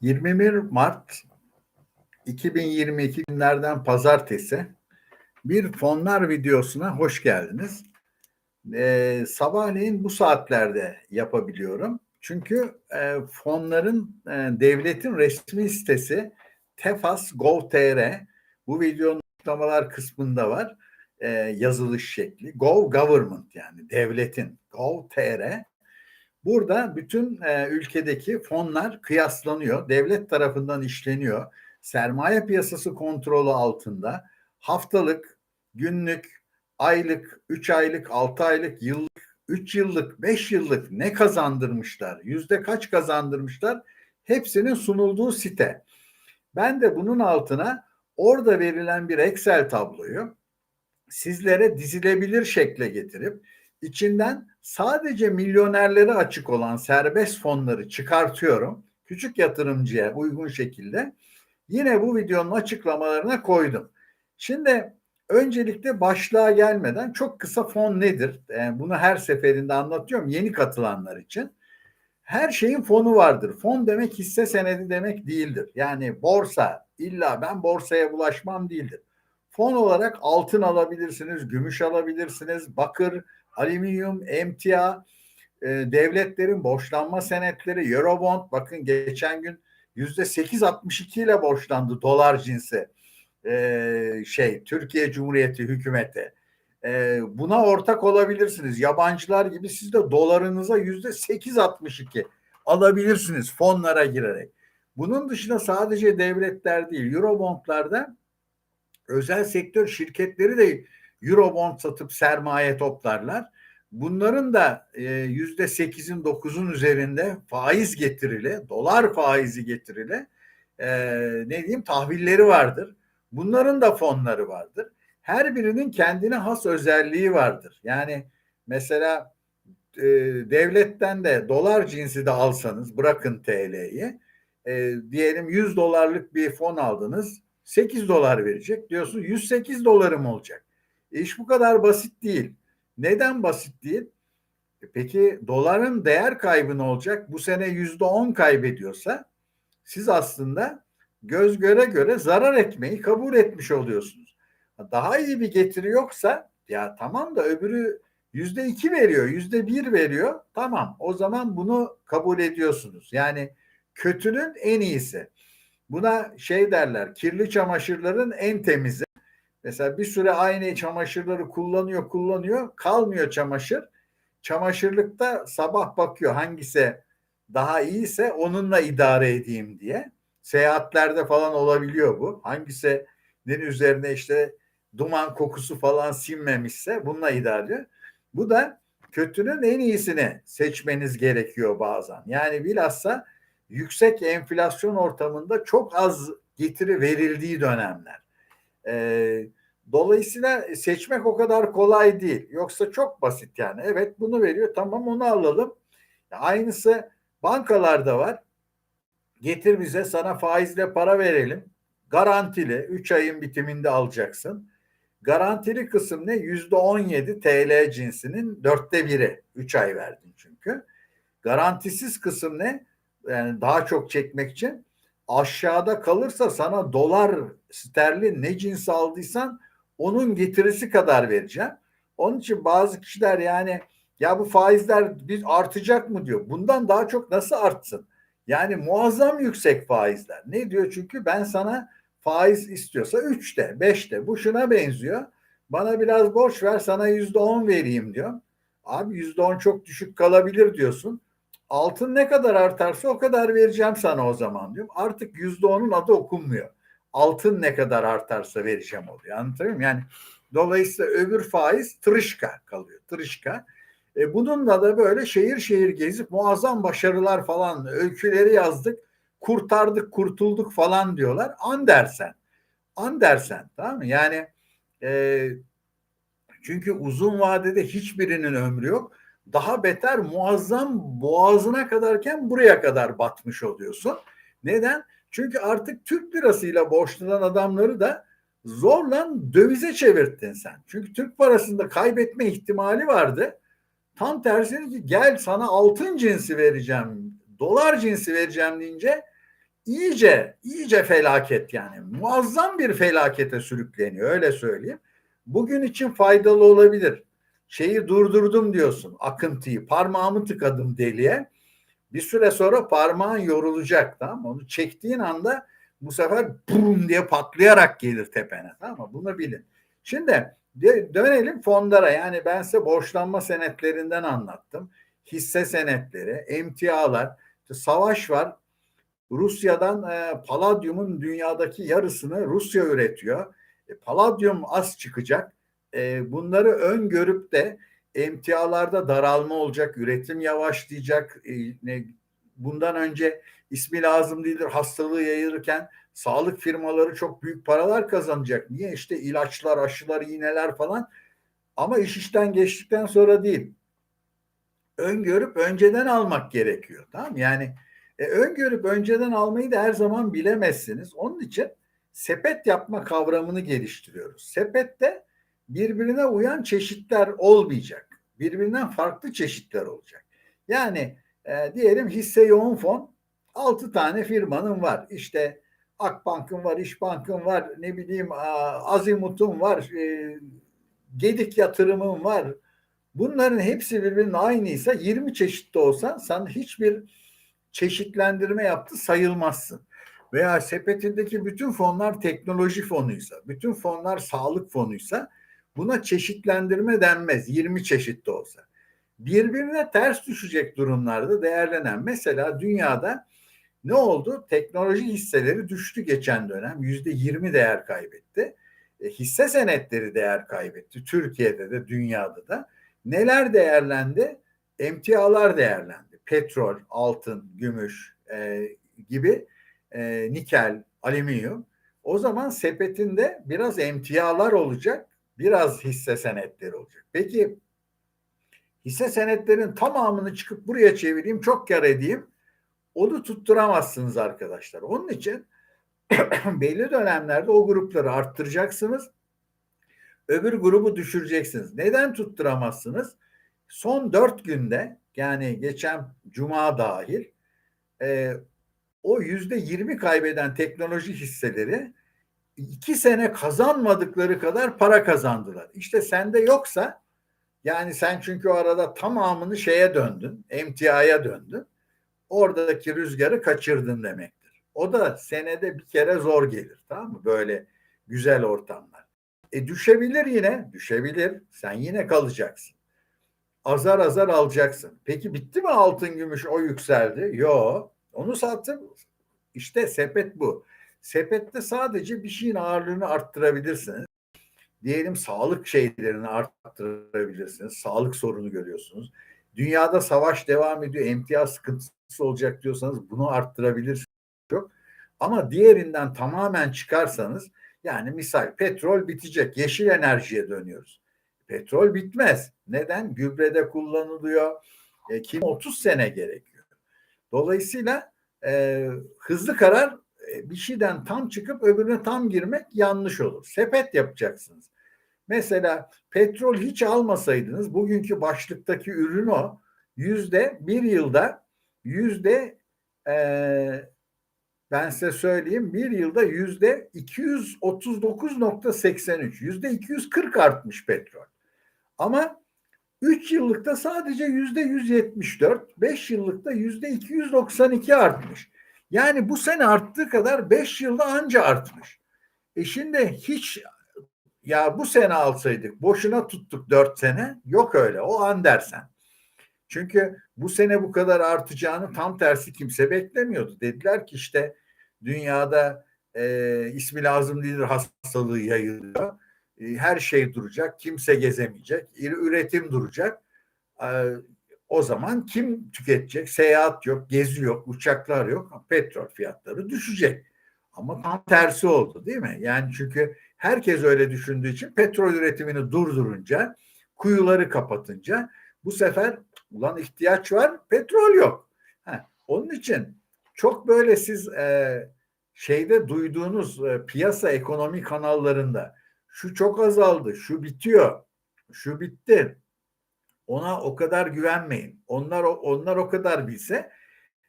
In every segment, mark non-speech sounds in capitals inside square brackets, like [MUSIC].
21 Mart 2022 günlerden pazartesi bir fonlar videosuna hoş geldiniz. Ee, sabahleyin bu saatlerde yapabiliyorum. Çünkü e, fonların e, devletin resmi sitesi tefas.gov.tr bu videonun açıklamalar kısmında var. E, yazılış şekli. Gov Government yani devletin Gov.tr Burada bütün e, ülkedeki fonlar kıyaslanıyor, devlet tarafından işleniyor. Sermaye piyasası kontrolü altında haftalık, günlük, aylık, 3 aylık, 6 aylık, yıllık, 3 yıllık, 5 yıllık ne kazandırmışlar, yüzde kaç kazandırmışlar hepsinin sunulduğu site. Ben de bunun altına orada verilen bir Excel tabloyu sizlere dizilebilir şekle getirip içinden sadece milyonerlere açık olan serbest fonları çıkartıyorum. Küçük yatırımcıya uygun şekilde yine bu videonun açıklamalarına koydum. Şimdi öncelikle başlığa gelmeden çok kısa fon nedir? Yani bunu her seferinde anlatıyorum yeni katılanlar için. Her şeyin fonu vardır. Fon demek hisse senedi demek değildir. Yani borsa illa ben borsaya bulaşmam değildir. Fon olarak altın alabilirsiniz, gümüş alabilirsiniz, bakır, alüminyum, emtia, e, devletlerin borçlanma senetleri, Eurobond bakın geçen gün yüzde 8.62 ile borçlandı dolar cinsi e, şey Türkiye Cumhuriyeti hükümeti. E, buna ortak olabilirsiniz. Yabancılar gibi siz de dolarınıza yüzde 8.62 alabilirsiniz fonlara girerek. Bunun dışında sadece devletler değil, Eurobondlarda özel sektör şirketleri de Eurobond satıp sermaye toplarlar. Bunların da e, yüzde sekizin dokuzun üzerinde faiz getirile, dolar faizi getirile e, ne diyeyim tahvilleri vardır. Bunların da fonları vardır. Her birinin kendine has özelliği vardır. Yani mesela e, devletten de dolar cinsi de alsanız bırakın TL'yi e, diyelim 100 dolarlık bir fon aldınız 8 dolar verecek diyorsun 108 dolarım olacak. İş bu kadar basit değil. Neden basit değil? E peki doların değer kaybı ne olacak? Bu sene yüzde on kaybediyorsa siz aslında göz göre göre zarar etmeyi kabul etmiş oluyorsunuz. Daha iyi bir getiri yoksa ya tamam da öbürü yüzde iki veriyor, yüzde bir veriyor. Tamam o zaman bunu kabul ediyorsunuz. Yani kötünün en iyisi. Buna şey derler kirli çamaşırların en temizi. Mesela bir süre aynı çamaşırları kullanıyor kullanıyor kalmıyor çamaşır. Çamaşırlıkta sabah bakıyor hangisi daha iyiyse onunla idare edeyim diye. Seyahatlerde falan olabiliyor bu. Hangisinin üzerine işte duman kokusu falan sinmemişse bununla idare ediyor. Bu da kötünün en iyisini seçmeniz gerekiyor bazen. Yani bilhassa yüksek enflasyon ortamında çok az getiri verildiği dönemler. Ee, dolayısıyla seçmek o kadar kolay değil. Yoksa çok basit yani. Evet bunu veriyor tamam onu alalım. Aynısı bankalarda var. Getir bize sana faizle para verelim. Garantili 3 ayın bitiminde alacaksın. Garantili kısım ne? Yüzde 17 TL cinsinin dörtte biri. 3 ay verdin çünkü. Garantisiz kısım ne? Yani daha çok çekmek için aşağıda kalırsa sana dolar sterlin ne cins aldıysan onun getirisi kadar vereceğim. Onun için bazı kişiler yani ya bu faizler biz artacak mı diyor. Bundan daha çok nasıl artsın? Yani muazzam yüksek faizler. Ne diyor? Çünkü ben sana faiz istiyorsa 3'te, 5'te bu şuna benziyor. Bana biraz borç ver sana yüzde on vereyim diyor. Abi yüzde on çok düşük kalabilir diyorsun. Altın ne kadar artarsa o kadar vereceğim sana o zaman diyorum. Artık yüzde onun adı okunmuyor. Altın ne kadar artarsa vereceğim oluyor. Anlatabiliyor muyum? Yani dolayısıyla öbür faiz tırışka kalıyor. Tırışka. E, bununla da böyle şehir şehir gezip muazzam başarılar falan öyküleri yazdık. Kurtardık, kurtulduk falan diyorlar. Andersen. Andersen tamam mı? Yani e, çünkü uzun vadede hiçbirinin ömrü yok daha beter muazzam boğazına kadarken buraya kadar batmış oluyorsun. Neden? Çünkü artık Türk lirasıyla borçlanan adamları da zorla dövize çevirttin sen. Çünkü Türk parasında kaybetme ihtimali vardı. Tam tersine ki gel sana altın cinsi vereceğim, dolar cinsi vereceğim deyince iyice iyice felaket yani muazzam bir felakete sürükleniyor öyle söyleyeyim. Bugün için faydalı olabilir. Şeyi durdurdum diyorsun akıntıyı parmağımı tıkadım deliğe. Bir süre sonra parmağın yorulacak tamam mı? Onu çektiğin anda bu sefer bum diye patlayarak gelir tepene tamam mı? Bunu bilin. Şimdi dönelim fonlara yani ben size borçlanma senetlerinden anlattım. Hisse senetleri, emtialar, savaş var. Rusya'dan e, paladyumun dünyadaki yarısını Rusya üretiyor. E, paladyum az çıkacak. E, bunları öngörüp de emtialarda daralma olacak, üretim yavaşlayacak. E, bundan önce ismi lazım değildir hastalığı yayılırken sağlık firmaları çok büyük paralar kazanacak. Niye? İşte ilaçlar, aşılar, iğneler falan. Ama iş işten geçtikten sonra değil. Öngörüp önceden almak gerekiyor. Tamam Yani e, öngörüp önceden almayı da her zaman bilemezsiniz. Onun için sepet yapma kavramını geliştiriyoruz. Sepette birbirine uyan çeşitler olmayacak. Birbirinden farklı çeşitler olacak. Yani e, diyelim hisse yoğun fon 6 tane firmanın var. İşte Akbank'ın var, İşbank'ın var, ne bileyim Azimut'un var, e, Gedik yatırımın var. Bunların hepsi birbirinin aynıysa 20 çeşit de olsa sen hiçbir çeşitlendirme yaptı sayılmazsın. Veya sepetindeki bütün fonlar teknoloji fonuysa, bütün fonlar sağlık fonuysa buna çeşitlendirme denmez 20 çeşit de olsa. Birbirine ters düşecek durumlarda değerlenen mesela dünyada ne oldu? Teknoloji hisseleri düştü geçen dönem. Yüzde yirmi değer kaybetti. E, hisse senetleri değer kaybetti. Türkiye'de de dünyada da. Neler değerlendi? Emtialar değerlendi. Petrol, altın, gümüş e, gibi e, nikel, alüminyum. O zaman sepetinde biraz emtialar olacak, biraz hisse senetleri olacak. Peki hisse senetlerin tamamını çıkıp buraya çevireyim, çok kar edeyim onu tutturamazsınız arkadaşlar. Onun için [CLEARS THROAT] belli dönemlerde o grupları arttıracaksınız. Öbür grubu düşüreceksiniz. Neden tutturamazsınız? Son dört günde yani geçen cuma dahil e, o yüzde yirmi kaybeden teknoloji hisseleri iki sene kazanmadıkları kadar para kazandılar. İşte sende yoksa yani sen çünkü o arada tamamını şeye döndün, emtiaya döndün oradaki rüzgarı kaçırdın demektir. O da senede bir kere zor gelir tamam mı? Böyle güzel ortamlar. E düşebilir yine, düşebilir. Sen yine kalacaksın. Azar azar alacaksın. Peki bitti mi altın gümüş o yükseldi? Yo. Onu sattım. İşte sepet bu. Sepette sadece bir şeyin ağırlığını arttırabilirsiniz. Diyelim sağlık şeylerini arttırabilirsiniz. Sağlık sorunu görüyorsunuz. Dünyada savaş devam ediyor. Emtia sıkıntısı olacak diyorsanız bunu arttırabilirsiniz. Yok. Ama diğerinden tamamen çıkarsanız yani misal petrol bitecek. Yeşil enerjiye dönüyoruz. Petrol bitmez. Neden? Gübrede kullanılıyor. E, kim 30 sene gerekiyor. Dolayısıyla e, hızlı karar bir şeyden tam çıkıp öbürüne tam girmek yanlış olur. Sepet yapacaksınız. Mesela petrol hiç almasaydınız bugünkü başlıktaki ürün o. Yüzde bir yılda yüzde e, ben size söyleyeyim bir yılda yüzde 239.83 yüzde 240 artmış petrol. Ama 3 yıllıkta sadece yüzde 174, 5 yıllıkta yüzde 292 artmış. Yani bu sene arttığı kadar 5 yılda anca artmış. E şimdi hiç ya bu sene alsaydık boşuna tuttuk 4 sene yok öyle o an dersen. Çünkü bu sene bu kadar artacağını tam tersi kimse beklemiyordu. Dediler ki işte dünyada e, ismi lazım değildir hastalığı yayılıyor. E, her şey duracak, kimse gezemeyecek, üretim duracak. O zaman kim tüketecek? Seyahat yok, gezi yok, uçaklar yok, petrol fiyatları düşecek. Ama tam tersi oldu değil mi? Yani çünkü herkes öyle düşündüğü için petrol üretimini durdurunca, kuyuları kapatınca bu sefer Ulan ihtiyaç var, petrol yok. Ha, onun için çok böyle siz e, şeyde duyduğunuz e, piyasa ekonomi kanallarında şu çok azaldı, şu bitiyor, şu bitti. Ona o kadar güvenmeyin. Onlar onlar o kadar bilse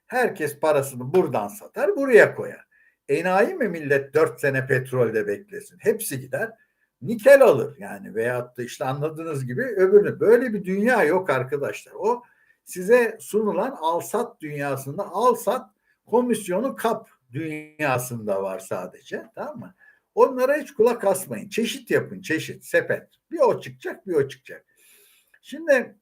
Herkes parasını buradan satar, buraya koyar. Enayi mi millet 4 sene petrolde beklesin? Hepsi gider. Nikel alır yani veyahut da işte anladığınız gibi öbürünü. Böyle bir dünya yok arkadaşlar. O size sunulan al-sat dünyasında al-sat komisyonu kap dünyasında var sadece. Tamam mı? Onlara hiç kulak asmayın. Çeşit yapın, çeşit, sepet. Bir o çıkacak, bir o çıkacak. Şimdi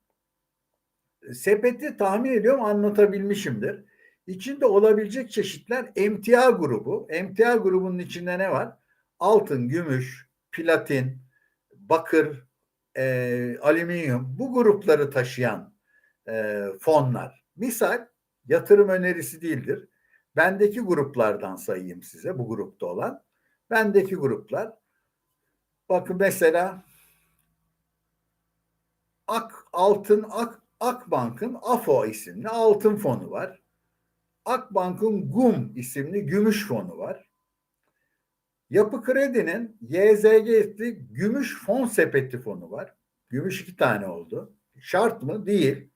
sepeti tahmin ediyorum anlatabilmişimdir. İçinde olabilecek çeşitler emtia grubu. Emtia grubunun içinde ne var? Altın, gümüş, platin, bakır, e, alüminyum bu grupları taşıyan e, fonlar. Misal yatırım önerisi değildir. Bendeki gruplardan sayayım size bu grupta olan. Bendeki gruplar bakın mesela Ak Altın Ak Akbank'ın AFO isimli altın fonu var. Akbank'ın GUM isimli gümüş fonu var. Yapı Kredi'nin YZG isimli gümüş fon sepeti fonu var. Gümüş iki tane oldu. Şart mı? Değil.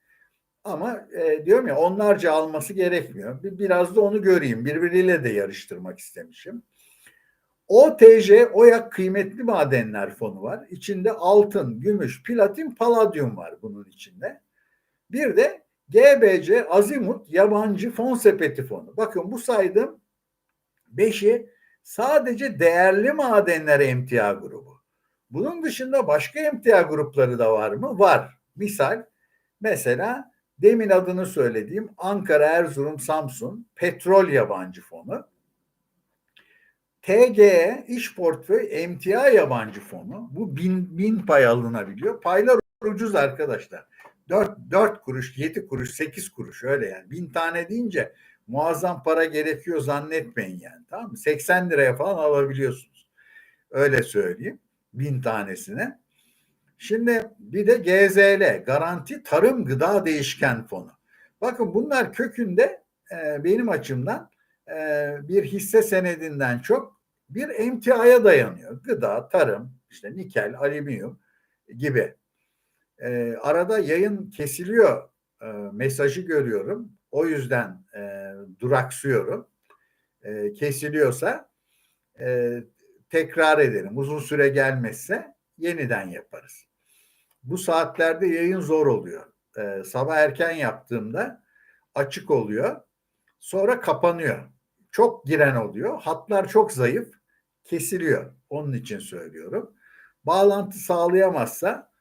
Ama e, diyorum ya onlarca alması gerekmiyor. Bir, biraz da onu göreyim. Birbiriyle de yarıştırmak istemişim. OTJ OYAK kıymetli madenler fonu var. İçinde altın, gümüş, platin, paladyum var bunun içinde. Bir de GBC Azimut yabancı fon sepeti fonu. Bakın bu saydım beşi sadece değerli madenler emtia grubu. Bunun dışında başka emtia grupları da var mı? Var. Misal mesela demin adını söylediğim Ankara, Erzurum, Samsun petrol yabancı fonu. TGE iş portföy emtia yabancı fonu. Bu bin, bin pay alınabiliyor. Paylar ucuz arkadaşlar. 4, 4 kuruş, 7 kuruş, 8 kuruş öyle yani. Bin tane deyince muazzam para gerekiyor zannetmeyin yani. Tamam mı? 80 liraya falan alabiliyorsunuz. Öyle söyleyeyim. Bin tanesine. Şimdi bir de GZL, Garanti Tarım Gıda Değişken Fonu. Bakın bunlar kökünde e, benim açımdan e, bir hisse senedinden çok bir emtiaya dayanıyor. Gıda, tarım, işte nikel, alüminyum gibi. E, arada yayın kesiliyor e, mesajı görüyorum. O yüzden e, duraksıyorum. Kesiliyorsa tekrar ederim. Uzun süre gelmezse yeniden yaparız. Bu saatlerde yayın zor oluyor. E, sabah erken yaptığımda açık oluyor. Sonra kapanıyor. Çok giren oluyor. Hatlar çok zayıf. Kesiliyor. Onun için söylüyorum. Bağlantı sağlayamazsa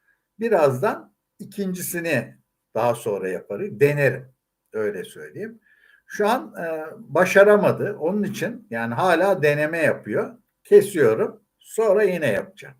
birazdan ikincisini daha sonra yaparım. Denerim. Öyle söyleyeyim. Şu an e, başaramadı. Onun için yani hala deneme yapıyor. Kesiyorum. Sonra yine yapacağım.